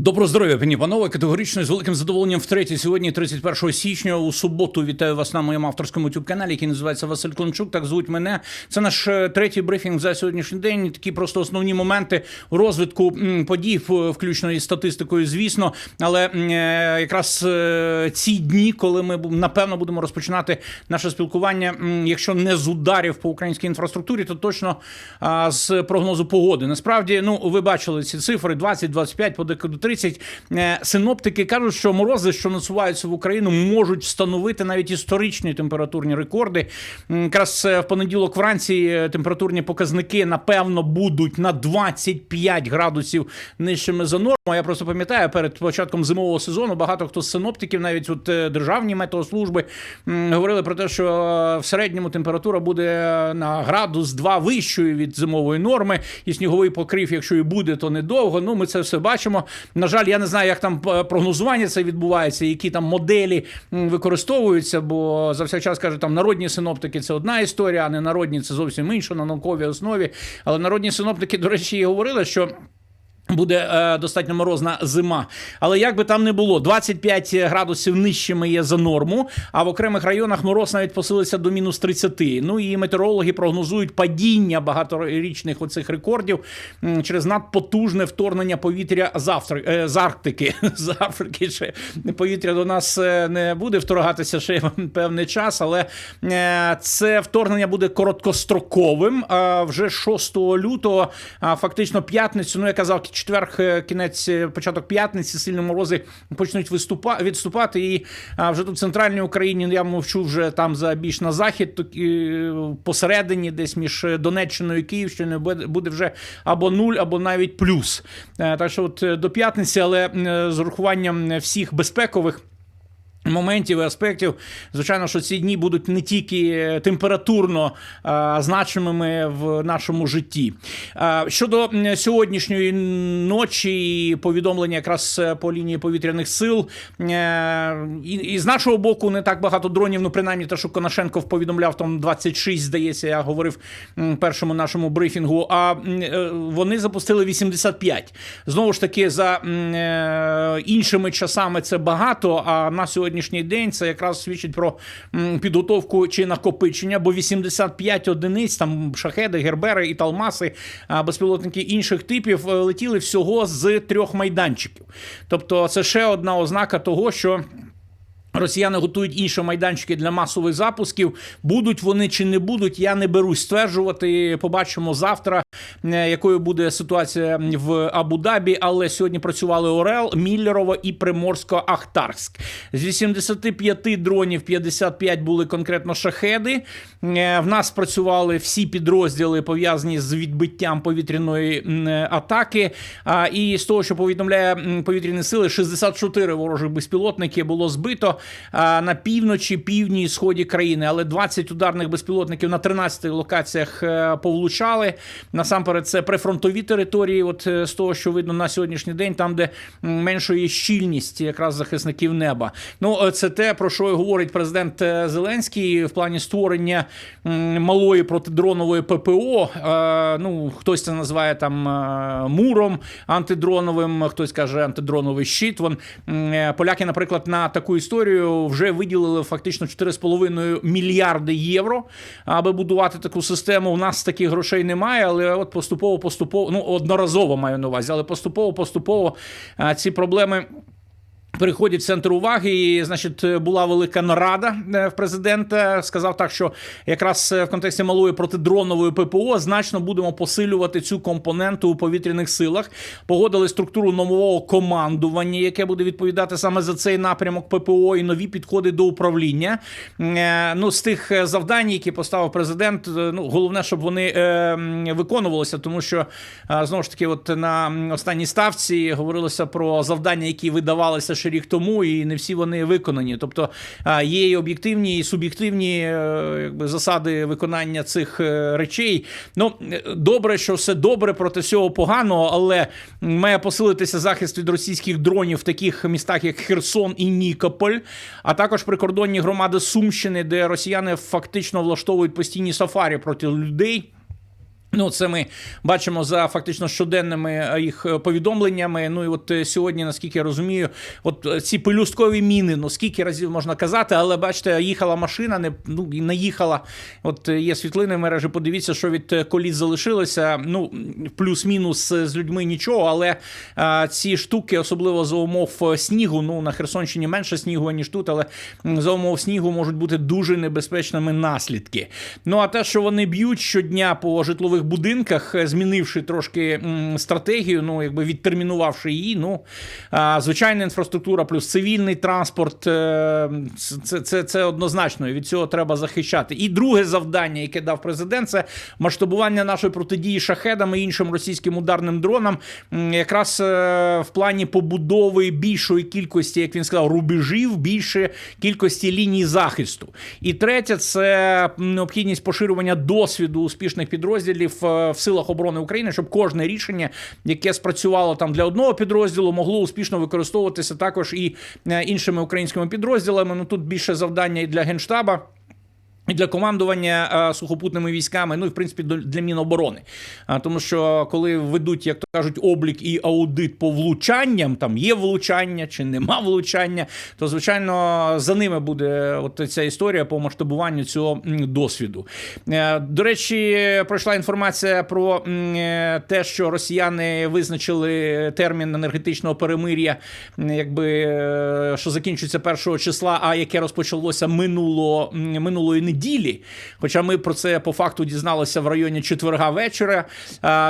Добро здоров'я, пані панове. Категорично з великим задоволенням втретє сьогодні, 31 січня, у суботу. Вітаю вас на моєму авторському youtube каналі, який називається Василь Клончук. Так звуть мене. Це наш е, третій брифінг за сьогоднішній день. Такі просто основні моменти розвитку подій, включно із статистикою, звісно. Але е, якраз е, ці дні, коли ми напевно будемо розпочинати наше спілкування, якщо не з ударів по українській інфраструктурі, то точно з прогнозу погоди. Насправді, ну ви бачили ці цифри: 20, 25, подекуди 30. Е, Синоптики кажуть, що морози, що насуваються в Україну, можуть встановити навіть історичні температурні рекорди. Якраз е, в понеділок вранці е, температурні показники напевно будуть на 25 градусів нижчими за норму. Я просто пам'ятаю, перед початком зимового сезону багато хто з синоптиків, навіть от державні метеослужби, говорили про те, що в середньому температура буде на градус 2 вищою від зимової норми, і сніговий покрив, якщо і буде, то недовго. Ну, ми це все бачимо. На жаль, я не знаю, як там е, прогнозування це відбувається, які там моделі використовуються, бо за все час кажуть, там народні синоптики це одна історія, а не народні це зовсім інша на науковій основі. Але народні синоптики, до речі, і говорили, що. Буде е, достатньо морозна зима, але як би там не було, 25 градусів нижчими є за норму. А в окремих районах мороз навіть посилився до мінус 30. Ну і метеорологи прогнозують падіння багаторічних оцих рекордів через надпотужне вторгнення повітря з, Афри... е, з Арктики. З Африки ще повітря до нас е, не буде вторгатися ще певний час, але е, це вторгнення буде короткостроковим. Вже 6 лютого, а фактично п'ятницю, ну я казав, четверг, е, кінець, е, початок п'ятниці, сильні морози почнуть виступа, відступати. І вже тут в центральній Україні я мовчу вже там за більш на захід, то, посередині, десь між Донеччиною і Київщиною, буде- вже або нуль, або навіть плюс. Е, Так що, от до п'ятниці, але з урахуванням всіх безпекових. Моментів і аспектів, звичайно, що ці дні будуть не тільки е, температурно а, значимими в нашому житті. А, щодо сьогоднішньої ночі і повідомлення якраз е, по лінії повітряних сил, е, і, і з нашого боку не так багато дронів, ну принаймні те, що Конашенков повідомляв, там 26, здається, я говорив першому нашому брифінгу. А вони запустили 85. Знову ж таки, за іншими часами це багато. А на сьогоднішній день це якраз свідчить про підготовку чи накопичення, бо 85 одиниць, там шахеди, гербери і талмаси, безпілотники інших типів е, летіли всього з трьох майданчиків. Тобто, це ще одна ознака того, що. Росіяни готують інші майданчики для масових запусків. Будуть вони чи не будуть, я не берусь стверджувати. Побачимо завтра, е, якою буде ситуація в Абу-Дабі. Але сьогодні працювали Орел, Міллерово і Приморсько-Ахтарськ. З 85 дронів 55 були конкретно шахеди. Е, В нас працювали всі підрозділи пов'язані з відбиттям повітряної атаки. І з того, що повідомляє повітряні сили, 64 ворожих безпілотники було збито на півночі, півдні і сході країни. Але 20 ударних безпілотників на 13 локаціях е, повлучали. Насамперед, це прифронтові території. От е, з того, що видно на сьогоднішній день, там, де меншої щільність якраз захисників неба. Ну, е, це те, про що говорить президент Зеленський в плані створення малої протидронової ППО. Ну, хтось це називає там муром антидроновим, хтось каже антидроновий щит. Вон поляки, наприклад, на таку історію вже виділили фактично 4,5 мільярди євро, аби будувати таку систему. У нас таких грошей немає, але от поступово, поступово, ну одноразово маю на увазі, але поступово, поступово ці проблеми. Переходять в центр уваги, і значить була велика нарада е, в президента. Сказав так, що якраз е, в контексті малої протидронової ППО значно будемо посилювати цю компоненту у повітряних силах. Погодили структуру нового командування, яке буде відповідати саме за цей напрямок ППО і нові підходи до управління. Е, Ну з тих завдань, які поставив президент, ну головне, щоб вони виконувалися, тому що знову ж таки, от на останній ставці говорилося про завдання, які видавалися ще рік тому, і не всі вони виконані. Тобто є і об'єктивні, і суб'єктивні е, якби, засади виконання цих е, речей. Ну е, добре, що все добре проти всього поганого, але має посилитися захист від російських дронів в таких містах, як Херсон і Нікополь, а також прикордонні громади Сумщини, де росіяни фактично влаштовують постійні сафарі проти людей. Ну, це ми бачимо за фактично щоденними е, їх е, повідомленнями. Ну і от е, сьогодні, наскільки я розумію, от ці пелюсткові міни, ну скільки разів можна казати, але бачите, їхала машина, не ну і не їхала. От є світлини в мережі. Подивіться, що від коліс залишилося. Ну плюс-мінус з людьми нічого, але а, ці штуки, особливо за умов снігу. Ну на Херсонщині менше снігу ніж тут, але за умов снігу можуть бути дуже небезпечними наслідки. Ну а те, що вони б'ють щодня по житлових будинках, е, змінивши трошки стратегію, ну якби відтермінувавши її. Ну звичайна інфраструктура плюс цивільний транспорт. е, Це, це, це однозначно. І від цього треба захищати. І друге завдання, яке дав президент, це масштабування нашої протидії шахедам і іншим російським ударним дронам, якраз е, в плані побудови більшої кількості, як він сказав, рубежів, більше кількості ліній захисту. І третє це необхідність поширювання досвіду успішних підрозділів е, в силах оборони України, щоб кожне рішення, яке спрацювало там для одного підрозділу, могло успішно використовуватися також і е, іншими українськими підрозділами. Ну тут більше завдання і для генштаба. І для командування е, сухопутними військами, ну і в принципі для Міноборони. А, тому що коли ведуть, як то кажуть, облік і аудит по влучанням, там є влучання чи нема влучання, то звичайно за ними буде от ця історія по масштабуванню цього досвіду. Е, До речі, пройшла інформація про е, те, що росіяни визначили термін енергетичного перемир'я, якби що закінчується 1 числа, а яке розпочалося минуло минулої неділі. Хоча ми про це по факту дізналися в районі четверга вечора.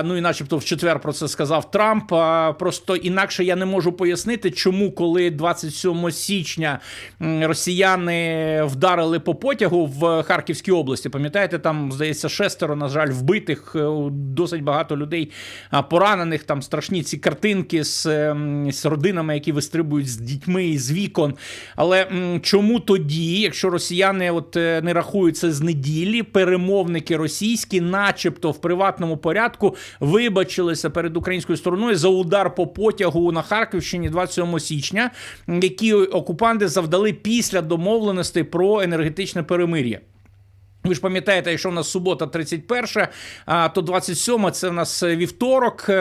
Ну і начебто в четвер про це сказав Трамп. Просто інакше я не можу пояснити, чому, коли 27 січня росіяни вдарили по потягу в Харківській області. Пам'ятаєте, там здається шестеро, на жаль, вбитих, е, досить багато людей поранених. Там страшні ці картинки з, ем, з родинами, які вистрибують з дітьми з вікон. Але чому тоді, якщо росіяни от е, не рахують це з неділі, перемовники російські, начебто в приватному порядку, вибачилися перед українською стороною за удар по потягу на Харківщині 27 січня, які окупанти завдали після домовленостей про енергетичне перемир'я. Ви ж пам'ятаєте, якщо в нас субота 31, а, то 27 це в нас вівторок, е,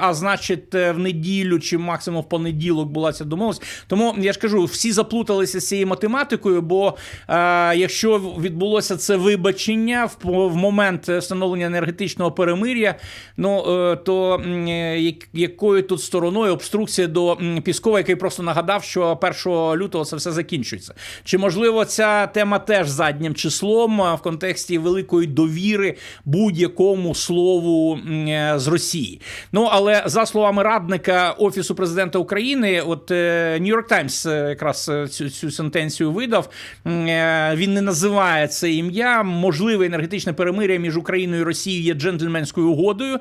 а значить, е, в неділю чи максимум в понеділок була ця домовленість. Тому я ж кажу, всі заплуталися з цією математикою, бо е, якщо відбулося це вибачення в, момент встановлення енергетичного перемир'я, ну е, то е, якою тут стороною обструкція до Піскова, який просто нагадав, що 1 лютого це все закінчується. Чи можливо ця тема теж заднім числом а, в контексті великої довіри будь-якому слову е, з Росії? Ну але за словами радника Офісу президента України, от е, New York Times е, якраз е, цю, цю сентенцію видав. Е, Він не називає це ім'я. Можливе енергетичне перемир'я між Україною і Росією є джентльменською угодою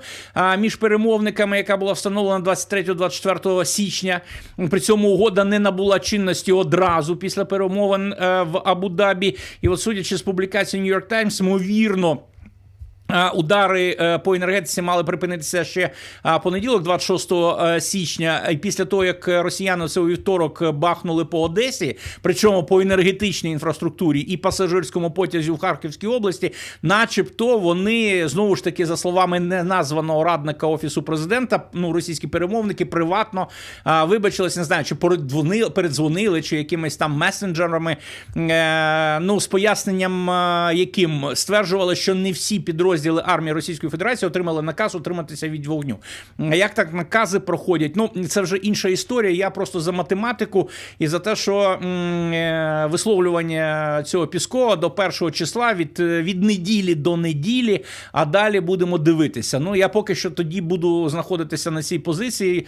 між перемовниками, яка була встановлена 23-24 січня. При цьому угода не набула чинності одразу після перемовин е, в Абу-Дабі. І от судячи з публікації New York Times, ймовірно. Удари е, по енергетиці мали припинитися ще понеділок, 26 е, січня. І після того, як росіяни це у вівторок бахнули по Одесі, причому по енергетичній інфраструктурі і пасажирському потязі в Харківській області, начебто вони знову ж таки, за словами неназваного радника офісу президента, ну російські перемовники приватно вибачилися, не знаю, чи передзвонили, чи якимись там месенджерами. Е, ну з поясненням, яким стверджували, що не всі підрозділи армії Російської Федерації отримали наказ утриматися від вогню. Як так накази проходять? Ну це вже інша історія. Я просто за математику і за те, що м, е, висловлювання цього Піскова до першого числа від, е, від неділі до неділі, а далі будемо дивитися. Ну я поки що тоді буду знаходитися на цій позиції,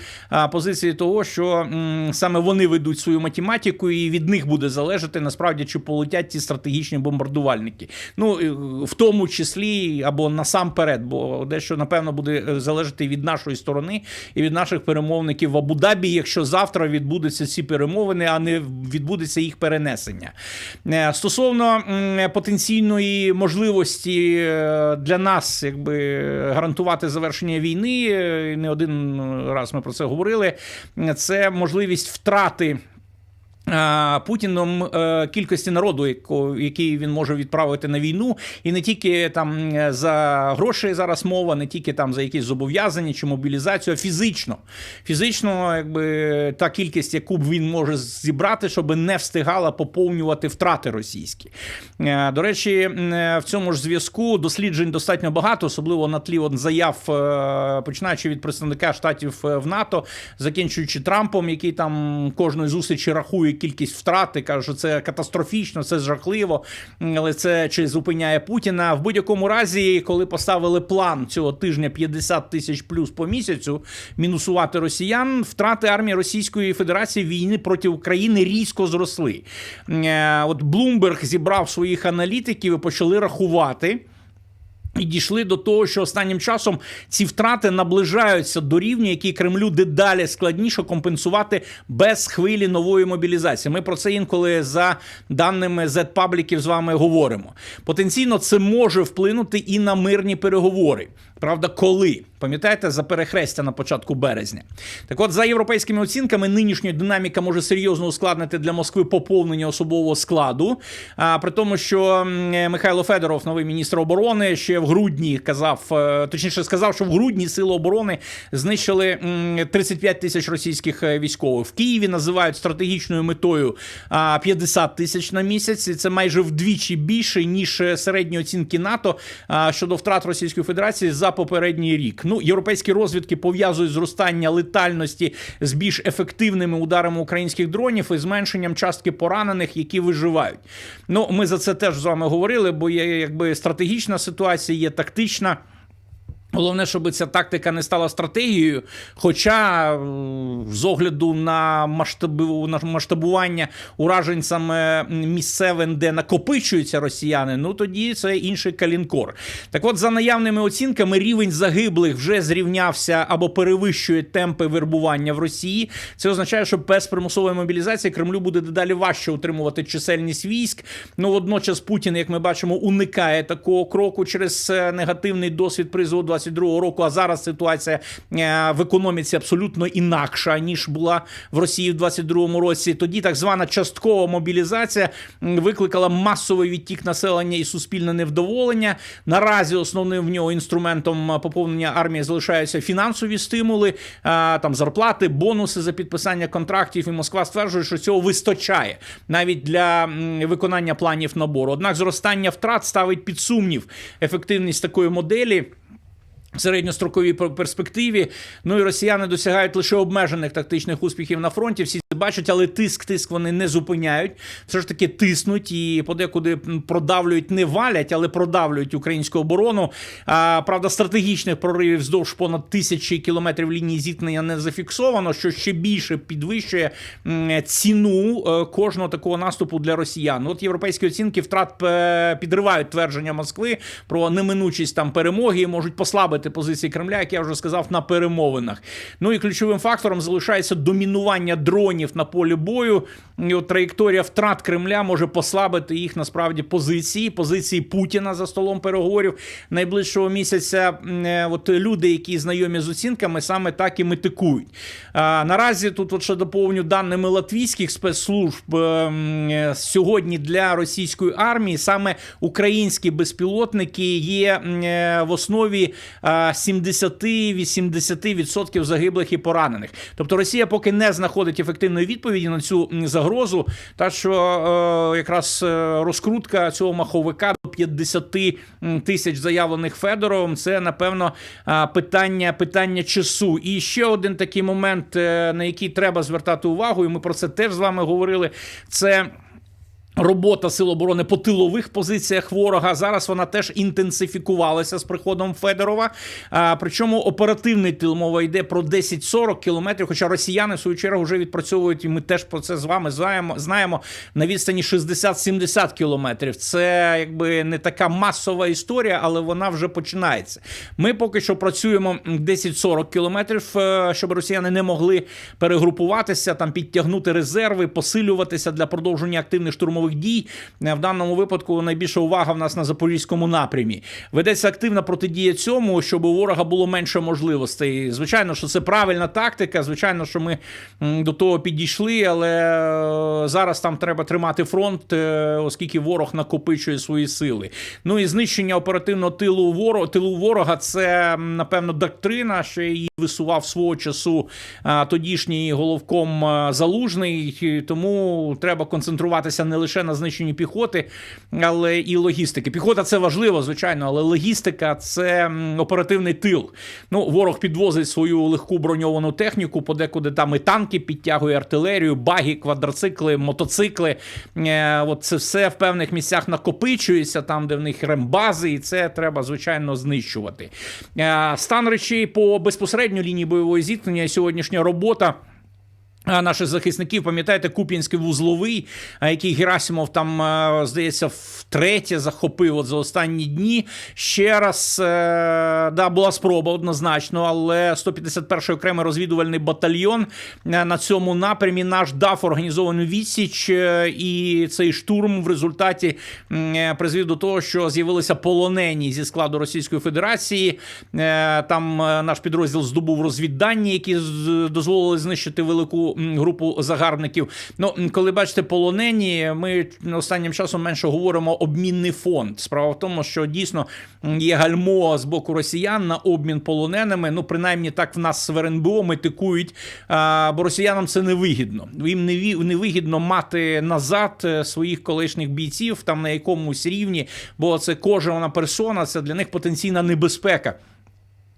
позиції того, що м, саме вони ведуть свою математику, і від них буде залежати насправді, чи полетять ці стратегічні бомбардувальники. Ну в тому числі або насамперед, бо дещо напевно буде е, залежати від нашої сторони і від наших перемовників в Абу-Дабі, якщо завтра відбудуться ці перемовини, а не відбудеться їх перенесення. Е, Стосовно потенційної можливості е, для нас, якби гарантувати завершення війни, не один раз ми про це говорили. Це можливість втрати. Е, Путіном е, кількості народу, який він може відправити на війну, і не тільки там е, за гроші зараз мова, не тільки там за якісь зобов'язання чи мобілізацію, а фізично. Фізично, якби та кількість, яку б він може зібрати, щоб не встигала поповнювати втрати російські. До речі, в цьому ж зв'язку досліджень достатньо багато, особливо на тлі от заяв, починаючи від представника штатів в НАТО, закінчуючи Трампом, який там кожної зустрічі рахує кількість втрат, і каже, що це катастрофічно, це жахливо, але це чи зупиняє Путіна. В будь-якому разі, коли поставили план цього тижня 50 тисяч плюс по місяцю мінусувати росіян, втрати армії Російської Федерації війни проти України різко зросли. Е, От Блумберг зібрав своїх аналітиків і почали рахувати. І дійшли до того, що останнім часом ці втрати наближаються до рівня, який Кремлю дедалі складніше компенсувати без хвилі нової мобілізації. Ми про це інколи за даними Z-пабліків з вами говоримо. Потенційно це може вплинути і на мирні переговори. Правда, коли пам'ятаєте за перехрестя на початку березня? Так, от за європейськими оцінками, нинішня динаміка може серйозно ускладнити для Москви поповнення особового складу. А при тому, що Михайло Федоров, новий міністр оборони, ще в грудні казав, е, точніше сказав, що в грудні сили оборони знищили м, 35 тисяч російських е, військових. В Києві називають стратегічною метою а, 50 тисяч на місяць. Це майже вдвічі більше ніж е, середні оцінки НАТО щодо втрат Російської Федерації за попередній рік. Ну, європейські розвідки пов'язують зростання летальності з більш ефективними ударами українських дронів і зменшенням частки поранених, які виживають. Ну, ми за це теж з вами говорили, бо є якби стратегічна ситуація, є тактична. Головне, щоб ця тактика не стала стратегією. Хоча, з огляду на масштабу на масштабування уражень саме місцевин, де накопичуються росіяни, ну тоді це інший калінкор. Так от, за наявними оцінками, рівень загиблих вже зрівнявся або перевищує темпи вербування в Росії. Це означає, що без примусової мобілізації Кремлю буде дедалі важче утримувати чисельність військ. Ну водночас Путін, як ми бачимо, уникає такого кроку через е, негативний досвід призову 22-го року. А зараз ситуація е, в економіці абсолютно інакша ніж була в Росії в 22-му році. Тоді так звана часткова мобілізація викликала масовий відтік населення і суспільне невдоволення. Наразі основним в нього інструментом е, поповнення армії залишаються фінансові стимули, е, там зарплати, бонуси за підписання контрактів. І Москва стверджує, що цього вистачає навіть для виконання планів набору. Однак зростання втрат ставить під сумнів ефективність такої моделі. Середньостроковій перспективі, ну і росіяни досягають лише обмежених тактичних успіхів на фронті. Всі це бачать, але тиск, тиск вони не зупиняють. Все ж таки тиснуть і подекуди продавлюють, не валять, але продавлюють українську оборону. А, правда, стратегічних проривів вздовж понад тисячі кілометрів лінії зіткнення не зафіксовано, що ще більше підвищує ціну е, кожного такого наступу для росіян. От європейські оцінки втрат е, підривають твердження Москви про неминучість там перемоги можуть послабити позиції Кремля, як я вже сказав, на перемовинах. Ну і ключовим фактором залишається домінування дронів на полі бою. І от траєкторія втрат Кремля може послабити їх насправді позиції, позиції Путіна за столом переговорів найближчого місяця. Е, От люди, які знайомі з оцінками, саме так і метикують. А, наразі тут от ще доповню даними латвійських спецслужб е, м, е, сьогодні для російської армії саме українські безпілотники є е, в основі 70-80% загиблих і поранених. Тобто Росія поки не знаходить ефективної відповіді на цю загрозу, та що е, якраз е, розкрутка цього маховика до 50 тисяч заявлених Федоровим, це напевно е, питання, питання часу. І ще один такий момент, на який треба звертати увагу, і ми про це теж з вами говорили. Це. Робота сил оборони по тилових позиціях ворога зараз вона теж інтенсифікувалася з приходом Федорова. А, причому оперативний тил мова йде про 10-40 кілометрів. Хоча росіяни в свою чергу вже відпрацьовують, і ми теж про це з вами знаємо. Знаємо на відстані 60-70 кілометрів. Це якби не така масова історія, але вона вже починається. Ми поки що працюємо 10-40 кілометрів, е, щоб росіяни не могли перегрупуватися, там підтягнути резерви, посилюватися для продовження активних штурмових бойових дій. Е, В даному випадку найбільша увага в нас на запорізькому напрямі. Ведеться активна протидія цьому, щоб у ворога було менше можливостей. Звичайно, що це правильна тактика. Звичайно, що ми до того підійшли, але е, зараз там треба тримати фронт, е, оскільки ворог накопичує свої сили. Ну і знищення оперативного тилу ворога, тилу ворога це напевно доктрина, що її висував свого часу тодішній головком залужний. Тому треба концентруватися не лише на знищенні піхоти, але і логістики. Піхота це важливо, звичайно, але логістика це оперативний тил. Ну, ворог підвозить свою легку броньовану техніку, подекуди там і танки підтягує артилерію, баги, квадроцикли, мотоцикли. Е, от це все в певних місцях накопичується, там, де в них рембази, і це треба, звичайно, знищувати. Е, стан речей по безпосередньо лінії бойової зіткнення сьогоднішня робота. Наших захисників, пам'ятаєте, Куп'янський вузловий, який Герасимов там, здається, втретє захопив от за останні дні. Ще раз, е, да, була спроба однозначно, але 151-й окремий розвідувальний батальйон е, на цьому напрямі наш дав організовану відсіч, е, і цей штурм в результаті призвів до того, що з'явилися полонені зі складу Російської Федерації. Там наш підрозділ здобув розвіддані, які дозволили знищити велику групу загарбників. Ну, коли бачите полонені, ми останнім часом менше говоримо обмінний фонд. Справа в тому, що дійсно є гальмо з боку росіян на обмін полоненими. Ну, принаймні так в нас в РНБО метикують, бо росіянам це невигідно. Їм невигідно мати назад е, своїх колишніх бійців там на якомусь рівні, бо це кожна персона, це для них потенційна небезпека.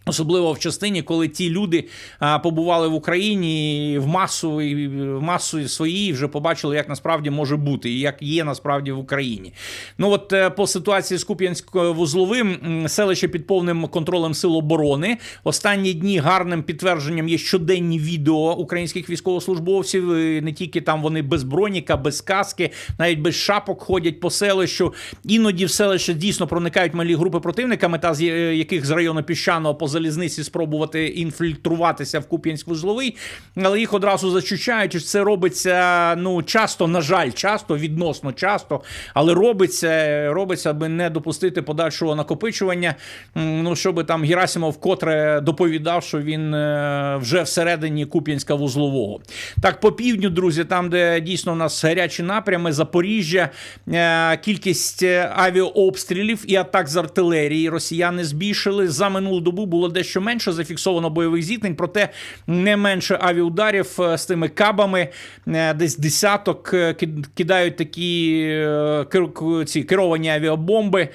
Особливо в частині, коли ті люди а, побували в Україні в масу і в масу своїй вже побачили, як насправді може бути, і як є насправді в Україні. Ну от е, по ситуації з Куп'янсько-вузловим селище під повним контролем сил оборони. Останні дні гарним підтвердженням є щоденні відео українських військовослужбовців. Не тільки там вони без броніка, без каски, навіть без шапок ходять по селищу. Іноді в селище дійсно проникають малі групи противника, мета з яких з району піщаного по залізниці спробувати інфільтруватися в Куп'янськ-Вузловий, але їх одразу зачучають. і Це робиться ну часто, на жаль, часто, відносно часто, але робиться, робиться, аби не допустити подальшого накопичування. Ну щоб там Герасимов вкотре доповідав, що він е, вже всередині Куп'янська вузлового. Так, по півдню, друзі, там, де дійсно у нас гарячі напрями, Запоріжжя, е, кількість е, авіаобстрілів і атак з артилерії росіяни збільшили. За минулу добу було дещо менше зафіксовано бойових зіткнень, проте не менше авіаударів е, з тими кабами. Е, Десь десяток е, кидають такі ці керовані авіабомби.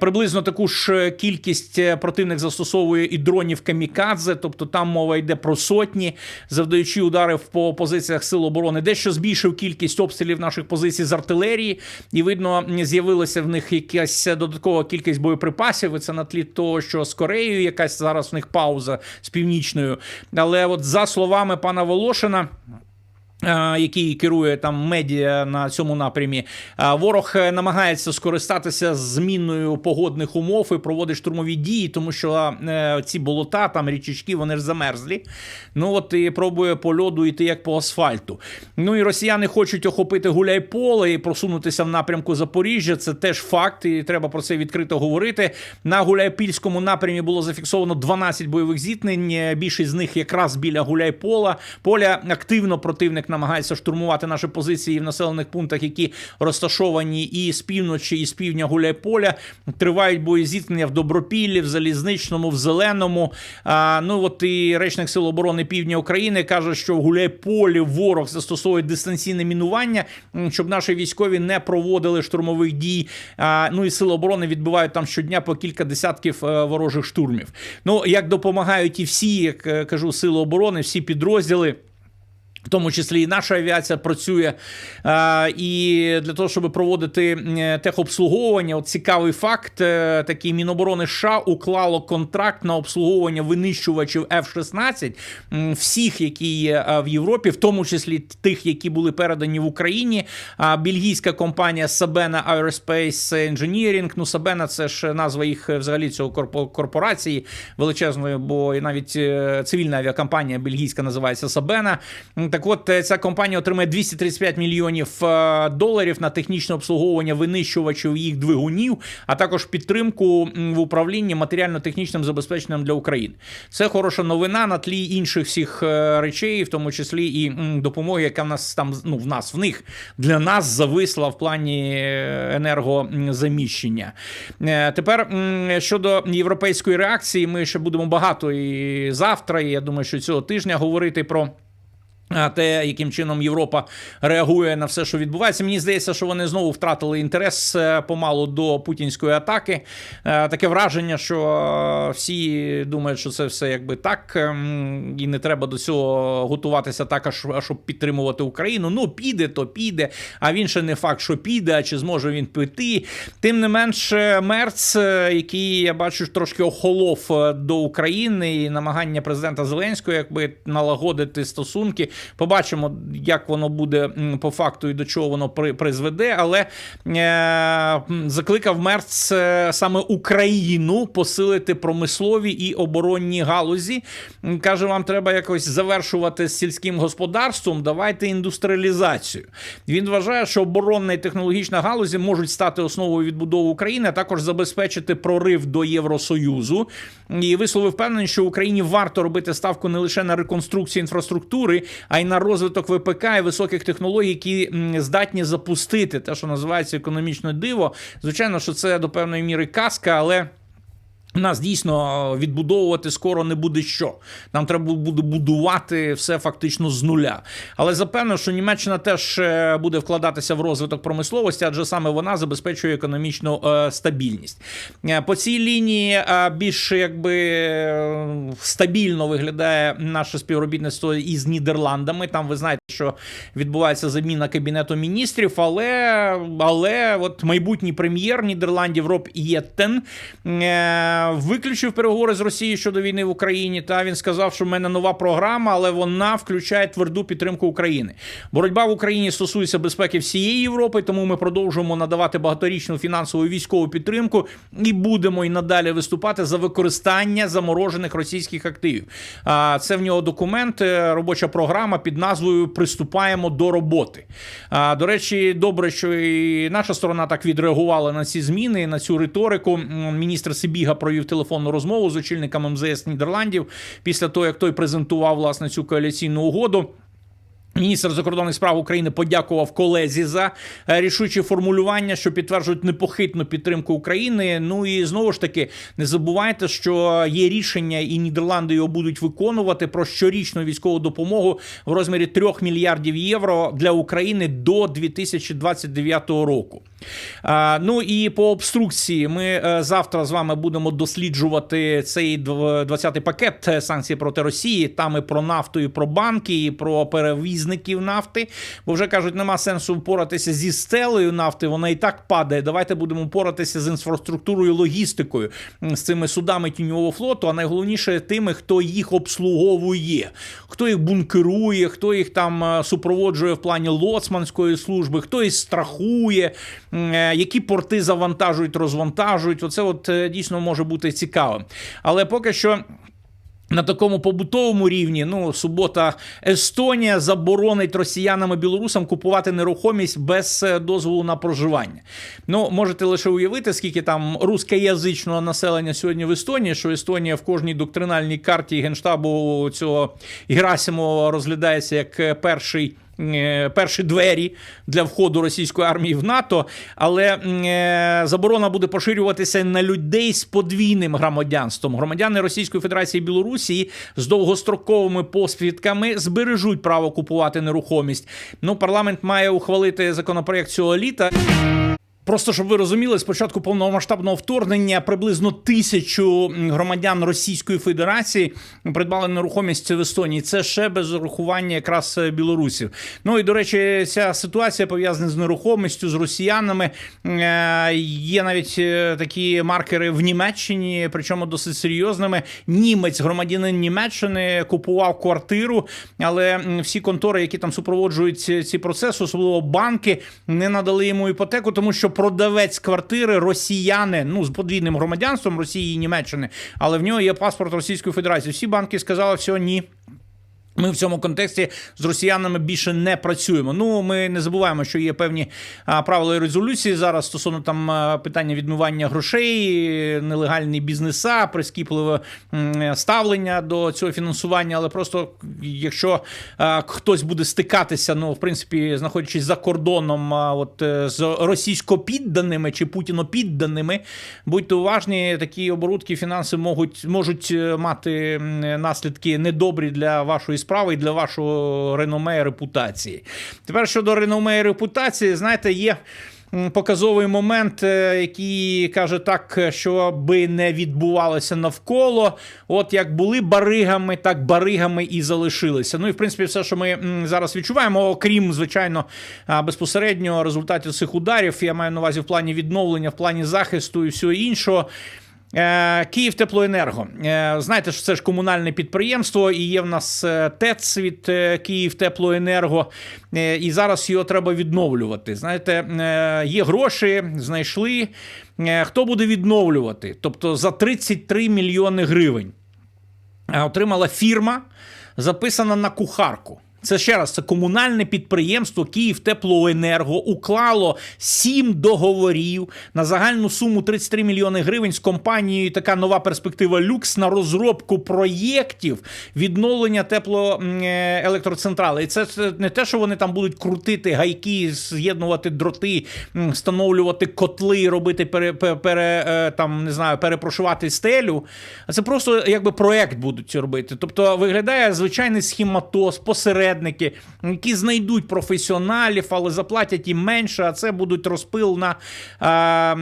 Приблизно таку ж кількість е, противник застосовує і дронів камікадзе, тобто там мова йде про сотні, завдаючи ударів по позиціях сил оборони. Дещо збільшив кількість обстрілів наших позицій з артилерії, і видно, з'явилася в них якась додаткова кількість боєприпасів. І це на тлі того, що з Кореєю якась зараз в них пауза з північною. Але от за словами пана Волошина. Е, Який керує там медіа на цьому напрямі, е, ворог е, намагається скористатися зміною погодних умов і проводить штурмові дії, тому що ці болота, там річечки, вони ж замерзлі. Ну от і пробує по льоду йти як по асфальту. Ну і росіяни хочуть охопити гуляйполе і просунутися в напрямку Запоріжжя. Це теж факт, і треба про це відкрито говорити. На Гуляйпільському напрямі було зафіксовано 12 бойових зіткнень. Більшість з них якраз біля Гуляйпола. Поля активно противник намагається штурмувати наші позиції в населених пунктах, які розташовані і з півночі, і з півдня Гуляйполя. Тривають бої зіткнення в Добропіллі, в Залізничному, в Зеленому. А, ну от і речник сил оборони Півдня України каже, що в Гуляйполі ворог застосовує дистанційне мінування, щоб наші військові не проводили штурмових дій. А, ну і сили оборони відбивають там щодня по кілька десятків е, ворожих штурмів. Ну як допомагають і всі, як е, кажу, сили оборони, всі підрозділи. В тому числі і наша авіація працює. І для того, щоб проводити е, техобслуговування, от цікавий факт: е, такий Міноборони США уклало контракт на обслуговування винищувачів F-16 всіх, які є е, в Європі, в тому числі тих, які були передані в Україні. А бельгійська компанія Sabena Aerospace Engineering, ну Sabena це ж назва їх е, взагалі цього корпо- корпорації величезної, бо і навіть е, цивільна авіакомпанія бельгійська називається Sabena. Так от е, ця компанія отримає 235 мільйонів е, доларів на технічне обслуговування винищувачів їх двигунів, а також підтримку в управлінні матеріально-технічним забезпеченням для України. Це хороша новина на тлі інших всіх е, речей, в тому числі і допомоги, яка в нас там ну в нас в них для нас зависла в плані енергозаміщення. Тепер щодо європейської реакції, ми ще будемо багато і завтра, і я думаю, що цього тижня говорити про. Те, яким чином Європа реагує на все, що відбувається, мені здається, що вони знову втратили інтерес е, помалу до путінської атаки. Е, Таке враження, що е, всі думають, що це все якби так, ем, і не треба до цього готуватися так, щоб підтримувати Україну. Ну, піде, то піде. А він ще не факт, що піде, а чи зможе він піти. Тим не менш, Мерц, який я бачу, трошки охолов до України і намагання президента Зеленського, якби налагодити стосунки. Побачимо, як воно буде по факту і до чого воно при- призведе. Але е, закликав Мерц е, саме Україну посилити промислові і оборонні галузі. Каже, вам треба якось завершувати з сільським господарством. Давайте індустріалізацію. Він вважає, що оборонна і технологічна галузі можуть стати основою відбудови України, а також забезпечити прорив до Євросоюзу. І висловив впевненість, що Україні варто робити ставку не лише на реконструкцію інфраструктури, а й на розвиток ВПК і високих технологій, які здатні запустити те, що називається економічне диво. Звичайно, що це до певної міри казка, але. Нас дійсно відбудовувати скоро не буде що. Нам треба буде будувати все фактично з нуля. Але запевнив, що Німеччина теж е, буде вкладатися в розвиток промисловості, адже саме вона забезпечує економічну е, стабільність. Е, По цій лінії більш якби стабільно виглядає наше співробітництво із Нідерландами. Там ви знаєте, що відбувається заміна кабінету міністрів, але, але от майбутній прем'єр Нідерландів Роб Єттен виключив переговори з Росією щодо війни в Україні. Та він сказав, що в мене нова програма, але вона включає тверду підтримку України. Боротьба в Україні стосується безпеки всієї Європи, тому ми продовжуємо надавати багаторічну фінансову і військову підтримку і будемо і надалі виступати за використання заморожених російських активів. А це в нього документ, е, робоча програма під назвою Приступаємо до роботи. До речі, добре, що і наша сторона так відреагувала на ці зміни, на цю риторику. Міністр Сибіга провів телефонну розмову з очільником МЗС Нідерландів після того, як той презентував власне цю коаліційну угоду. Міністр закордонних справ України подякував колезі за е, рішучі формулювання, що підтверджують непохитну підтримку України. Ну і знову ж таки, не забувайте, що є рішення, і Нідерланди його будуть виконувати про щорічну військову допомогу в розмірі 3 мільярдів євро для України до 2029 року. А, ну і по обструкції ми е, завтра з вами будемо досліджувати цей дв- 20-й пакет е, санкцій проти Росії. Там і про нафту, і про банки, і про перевізників нафти. Бо вже кажуть, нема сенсу впоратися зі стелею нафти. Вона і так падає. Давайте будемо впоратися з інфраструктурою, логістикою, з цими судами тіньового флоту. А найголовніше тими, хто їх обслуговує, хто їх бункерує, хто їх там е, супроводжує в плані лоцманської служби, хто їх страхує, е, які порти завантажують, розвантажують. Оце от е, дійсно може бути цікавим. Але поки що. На такому побутовому рівні, ну субота, Естонія заборонить росіянам і білорусам купувати нерухомість без е, дозволу на проживання. Ну можете лише уявити, скільки там рускоязичного населення сьогодні в Естонії, що Естонія в кожній доктринальній карті генштабу цього Герасимова розглядається як е, перший. Е, Перші двері для входу російської армії в НАТО, але е, заборона буде поширюватися на людей з подвійним громадянством. Громадяни Російської Федерації і Білорусі з довгостроковими посвідками збережуть право купувати нерухомість. Ну, парламент має ухвалити законопроект цього літа. Просто щоб ви розуміли, з початку повномасштабного вторгнення приблизно тисячу громадян Російської Федерації придбали нерухомість в Естонії. Це ще без урахування якраз е, білорусів. Ну і до речі, ця ситуація пов'язана з нерухомістю, з росіянами. Е, Є навіть е, такі маркери в Німеччині, причому досить серйозними. Німець, громадянин Німеччини, купував квартиру, але всі контори, які там супроводжують ці процеси, особливо банки, не надали йому іпотеку, тому що продавець квартири росіяни, ну з подвійним громадянством Росії і Німеччини, але в нього є паспорт Російської Федерації. Всі банки сказали, що ні. Ми в цьому контексті з росіянами більше не працюємо. Ну ми не забуваємо, що є певні правила і резолюції зараз стосовно там питання відмивання грошей, нелегальні бізнеса, прискіпливе ставлення до цього фінансування. Але просто якщо хтось буде стикатися, ну в принципі, знаходячись за кордоном, от е, з російсько-підданими чи путінопідданими, будьте уважні, такі оборудки фінанси можуть можуть е, мати наслідки недобрі для вашої справи і для вашого реноме і репутації. Тепер щодо реноме і репутації, знаєте, є. Показовий момент, е, який каже так, що би не відбувалося навколо. От як були баригами, так баригами і залишилися. Ну і в принципі, все, що ми зараз відчуваємо, окрім звичайно а, безпосередньо результатів цих ударів, я маю на увазі в плані відновлення, в плані захисту і всього іншого. Е, Київ Теплоенерго. Е, Знаєте, що це ж комунальне підприємство, і є в нас е, ТЕЦ від Київ Теплоенерго, е, і зараз його треба відновлювати. Знаєте, є гроші, знайшли. Хто буде відновлювати? Тобто за 33 мільйони гривень отримала фірма, записана на кухарку. Це ще раз, це комунальне підприємство Київтеплоенерго уклало сім договорів на загальну суму 33 мільйони гривень з компанією така нова перспектива Люкс на розробку проєктів відновлення теплоелектроцентрали. І це не те, що вони там будуть крутити гайки, з'єднувати дроти, встановлювати котли, робити пере, пере, е, там, не знаю, перепрошувати стелю. А це просто якби проєкт будуть робити. Тобто виглядає звичайний схематоз, посередники, які знайдуть професіоналів, але заплатять їм менше, а це будуть розпил на, а,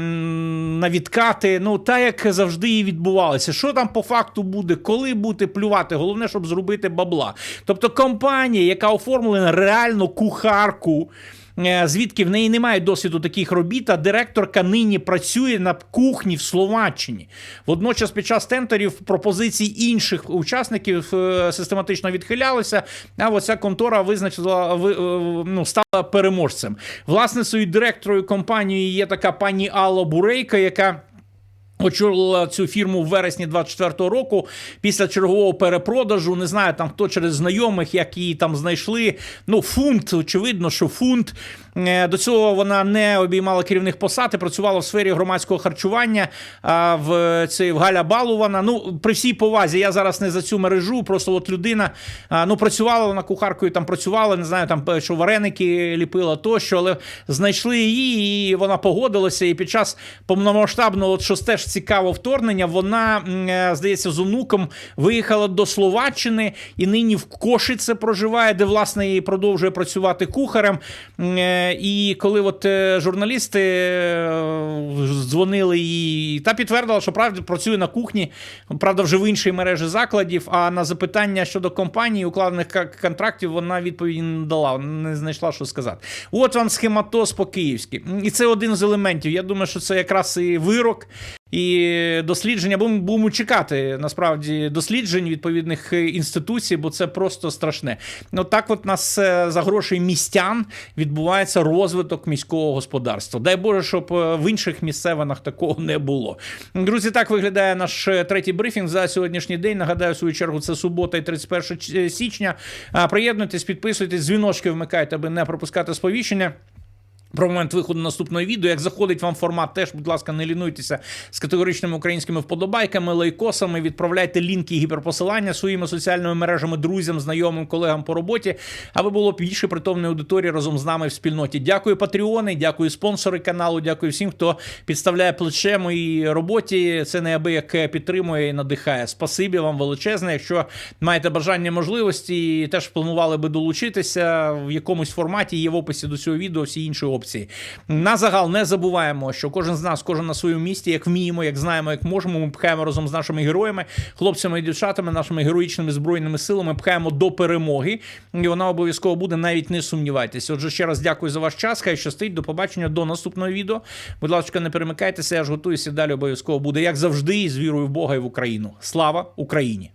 на відкати. Ну, так як завжди і відбувалося. Що там по факту буде, коли буде плювати? Головне, щоб зробити бабла. Тобто компанія, яка оформлена реально кухарку. Е, Звідки в неї немає досвіду таких робіт, а директорка нині працює на кухні в Словаччині. Водночас, під час тендерів пропозицій інших учасників е, систематично відхилялися. А оця контора визначила е, ну, стала переможцем. Власницею директорою компанії є така пані Алла Бурейка, яка. Очолила цю фірму в вересні 24-го року після чергового перепродажу. Не знаю там хто через знайомих, як її там знайшли. Ну, фунт, очевидно, що фунт. Е, До цього вона не обіймала керівних посад і працювала в сфері громадського харчування. В цей в Галя Балувана. Ну, при всій повазі, я зараз не за цю мережу. Просто от людина ну працювала вона кухаркою, там працювала, не знаю, там що вареники ліпила тощо, але знайшли її, і вона погодилася. І під час повномасштабного, що теж цікаво вторгнення, вона е, здається з онуком виїхала до Словаччини і нині в Кошице проживає, де власне і продовжує працювати кухарем. І коли от е, журналісти е, дзвонили їй, та підтвердила, що правда працює на кухні, правда, вже в іншій мережі закладів. А на запитання щодо компанії, укладених контрактів, вона відповіді не дала, не знайшла, що сказати. От вам схематоз по-київськи. І це один з елементів. Я думаю, що це якраз і вирок. І дослідження будемо, будемо чекати насправді досліджень відповідних інституцій, бо це просто страшне. Ну так, от нас е, за гроші містян відбувається розвиток міського господарства. Дай Боже, щоб е, в інших місцевинах такого не було. Друзі, так виглядає наш е, третій брифінг за сьогоднішній день. Нагадаю, в свою чергу, це субота і 31 ч- січня. Приєднуйтесь, підписуйтесь, дзвіночки вмикайте, аби не пропускати сповіщення. Про момент виходу наступного відео. Як заходить вам формат, теж, будь ласка, не лінуйтеся з категоричними українськими вподобайками, лайкосами. Відправляйте лінки і гіперпосилання своїми соціальними мережами, друзям, знайомим, колегам по роботі, аби було більше притомної аудиторії разом з нами в спільноті. Дякую, патреони, дякую спонсори каналу, дякую всім, хто підставляє плече моїй роботі. Це неабияк підтримує і надихає. Спасибі вам величезне. Якщо маєте бажання можливості теж планували би долучитися в якомусь форматі, є в описі до цього відео всі інші опції. На загал не забуваємо, що кожен з нас, кожен на своєму місці, як вміємо, як знаємо, як можемо, ми пхаємо разом з нашими героями, хлопцями і дівчатами, нашими героїчними збройними силами, пхаємо до перемоги. І вона обов'язково буде, навіть не сумнівайтеся. Отже, ще раз дякую за ваш час. Хай щастить. До побачення до наступного відео. Будь ласка, не перемикайтеся, я ж готуюся. Далі обов'язково буде, як завжди, з вірою в Бога і в Україну. Слава Україні!